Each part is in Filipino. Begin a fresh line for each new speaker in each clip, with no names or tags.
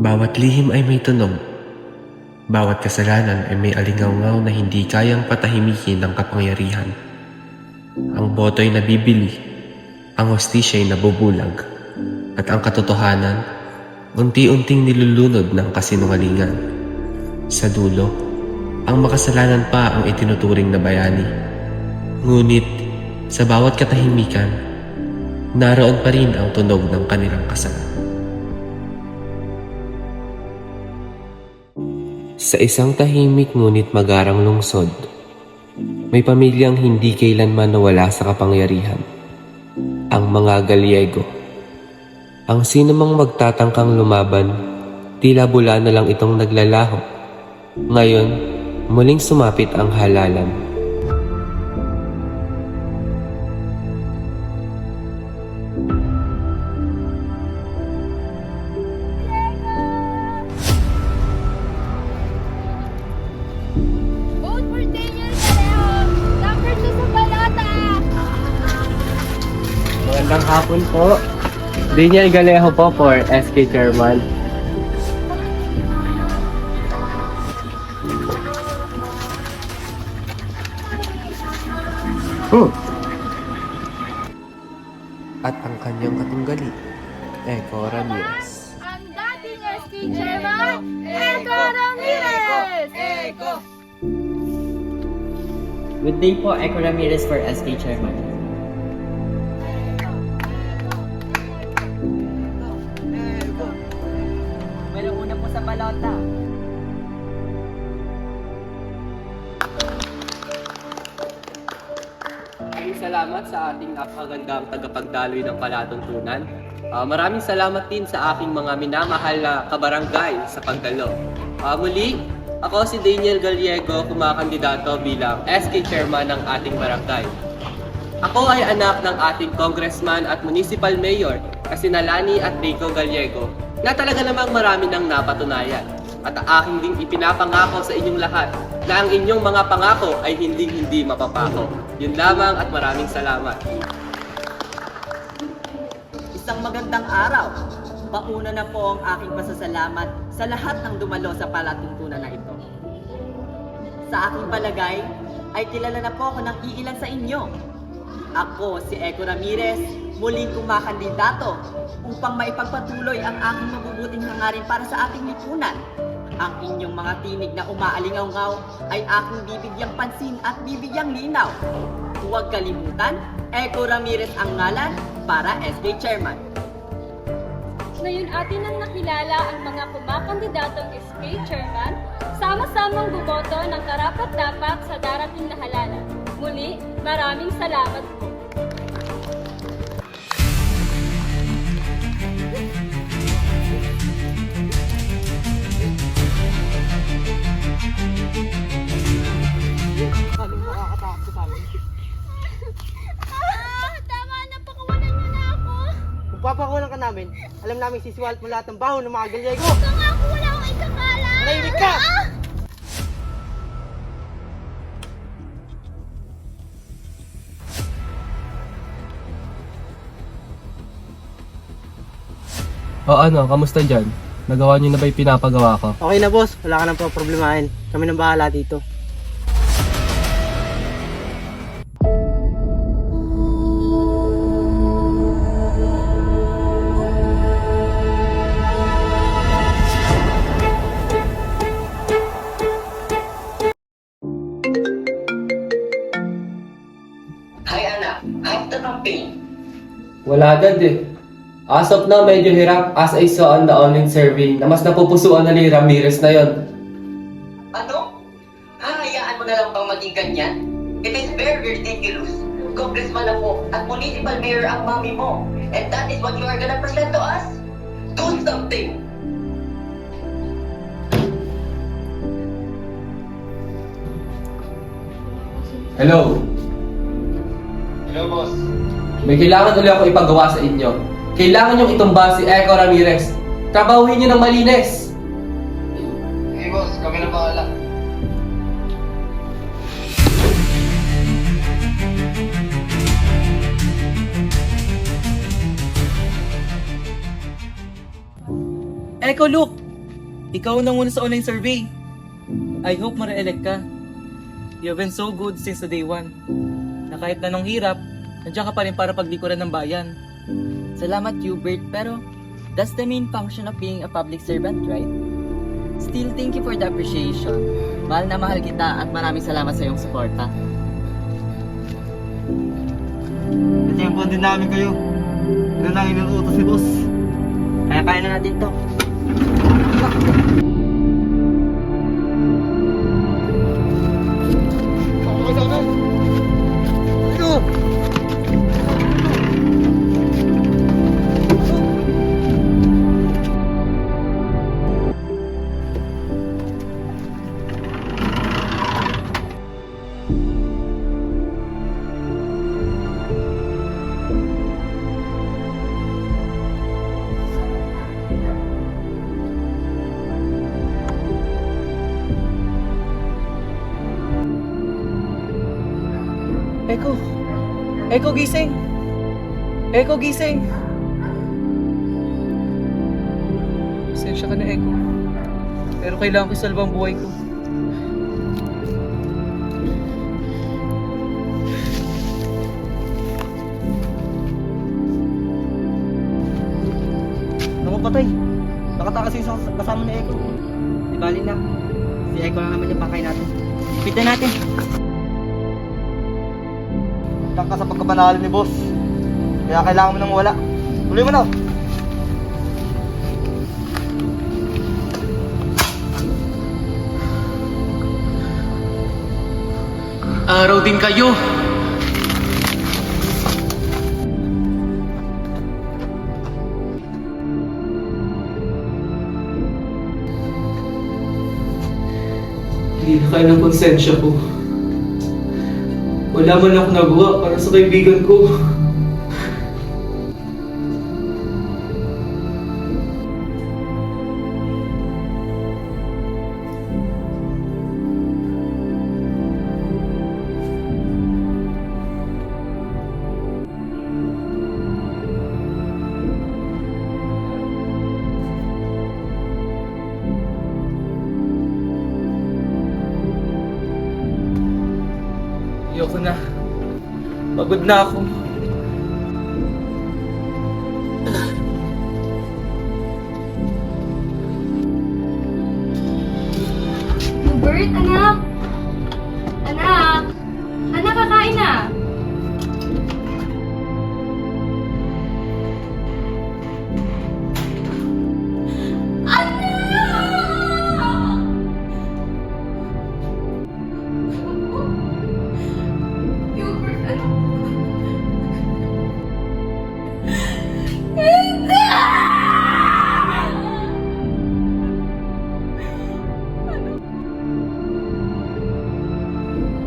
Bawat lihim ay may tunog. Bawat kasalanan ay may alingaw na hindi kayang patahimikin ng kapangyarihan. Ang boto'y nabibili, ang hostisya'y nabubulag, at ang katotohanan, unti-unting nilulunod ng kasinungalingan. Sa dulo, ang makasalanan pa ang itinuturing na bayani. Ngunit, sa bawat katahimikan, naroon pa rin ang tunog ng kanilang kasalanan. Sa isang tahimik ngunit magarang lungsod, may pamilyang hindi kailanman nawala sa kapangyarihan. Ang mga Gallego. Ang sino mang magtatangkang lumaban, tila bula na lang itong naglalaho. Ngayon, muling sumapit ang halalan.
Vote for Daniel Caleo! Number 2 sa balota!
Magandang hapon po. Daniel Galejo po for SK Chairman. Hmm.
At ang kanyang katunggali, Eco Ramirez.
Ang dating SK Chairman, Eco Ramirez! Eco!
Good day po, Eco Ramirez for SK Chairman. Balota.
Maraming salamat sa ating napakagandang tagapagdaloy ng palatuntunan. Ah, maraming salamat din sa aking mga minamahal na kabarangay sa pagdalo. Ah, muli, ako si Daniel Gallego, kumakandidato bilang SK Chairman ng ating barangay. Ako ay anak ng ating congressman at municipal mayor na sina Lani at Rico Gallego na talaga namang marami nang napatunayan. At aking ding ipinapangako sa inyong lahat na ang inyong mga pangako ay hindi-hindi mapapako. Yun lamang at maraming salamat.
Isang magandang araw. Pauna na po ang aking pasasalamat sa lahat ng dumalo sa palatuntunan na ito. Sa aking palagay, ay kilala na po ako ng iilan sa inyo. Ako, si Eco Ramirez, muling kumakandidato upang maipagpatuloy ang aking mabubuting hangarin para sa ating lipunan. Ang inyong mga tinig na umaalingaw-ngaw ay aking bibigyang pansin at bibigyang linaw. Huwag kalimutan, Eco Ramirez ang ngalan para SK Chairman.
Ngayon atin ang nakilala ang mga kumakandidatong SK Chairman, sama-samang bumoto ng karapat-dapat sa darating na halalan. Muli, maraming salamat po.
Namin, alam namin sisiwalat mo lahat ng baho ng mga Gallego.
Ito nga ako, wala akong ikakala.
Manahimik ka!
Ah!
O ano, kamusta dyan? Nagawa niyo na ba yung pinapagawa ko?
Okay na boss, wala ka nang problemahin. Kami nang bahala dito.
How's the campaign?
Wala agad eh. As of now, medyo hirap as I saw on the online survey na mas napupusuan na ni Ramirez na yon.
Ano? Hahayaan mo na lang bang maging ganyan? It is very ridiculous. Congressman ako at municipal mayor ang mami mo. And that is what you are gonna present to us? Do something!
Hello? May kailangan ulit ako ipagawa sa inyo. Kailangan yung itumba si Eco Ramirez Trabahuhin niyo ng malinis.
Sige boss, kami na bahala.
Echo, look! Ikaw na muna sa online survey. I hope ma-re-elect ka. You've been so good since the day one. Na kahit na nung hirap, nandiyan ka pa rin para paglikuran ng bayan.
Salamat, Hubert, pero that's the main function of being a public servant, right? Still, thank you for the appreciation. Mahal na mahal kita at maraming salamat sa iyong suporta.
Natiyempo din namin kayo. Ganun ang inuutos ni boss. Kaya-kaya na natin to. Echo! Echo, gising! Echo, gising! Pasensya ka na, Echo. Pero kailangan ko isalba ang buhay ko. Naku, patay. Nakatakas yung sa- kasama ni Echo. Di bali na. Si Echo na naman yung pakay natin. Pitan natin. Tang ka sa pagkabanalo ni boss. Kaya kailangan mo nang wala. Tuloy mo na.
Araw din kayo.
Hindi na kaya ng konsensya ko. Wala man ako nagawa para sa kaibigan ko. Pagod na ako.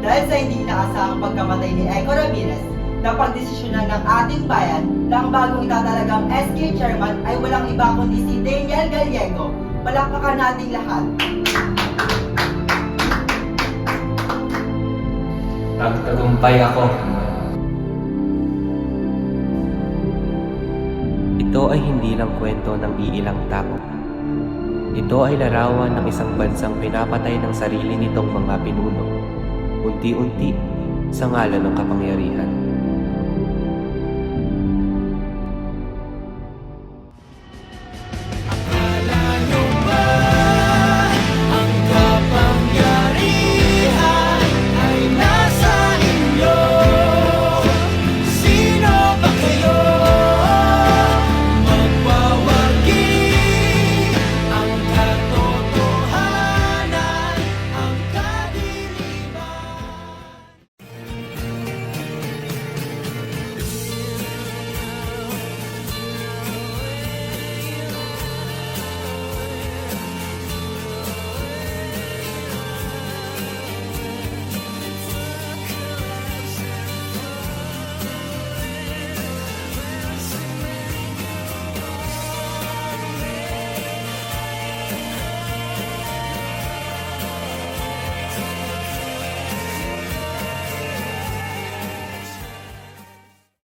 Dahil sa hindi inaasahang pagkamatay ni Eco Ramirez, napagdesisyonan ng ating bayan na ang bagong itatalagang SK chairman ay walang iba kundi si Daniel Gallego. Palakpakan nating lahat.
Nagtagumpay ako.
Ito ay hindi lang kwento ng iilang tao. Ito ay larawan ng isang bansang pinapatay ng sarili nitong mga pinuno. Unti-unti sa ngalan ng kapangyarihan.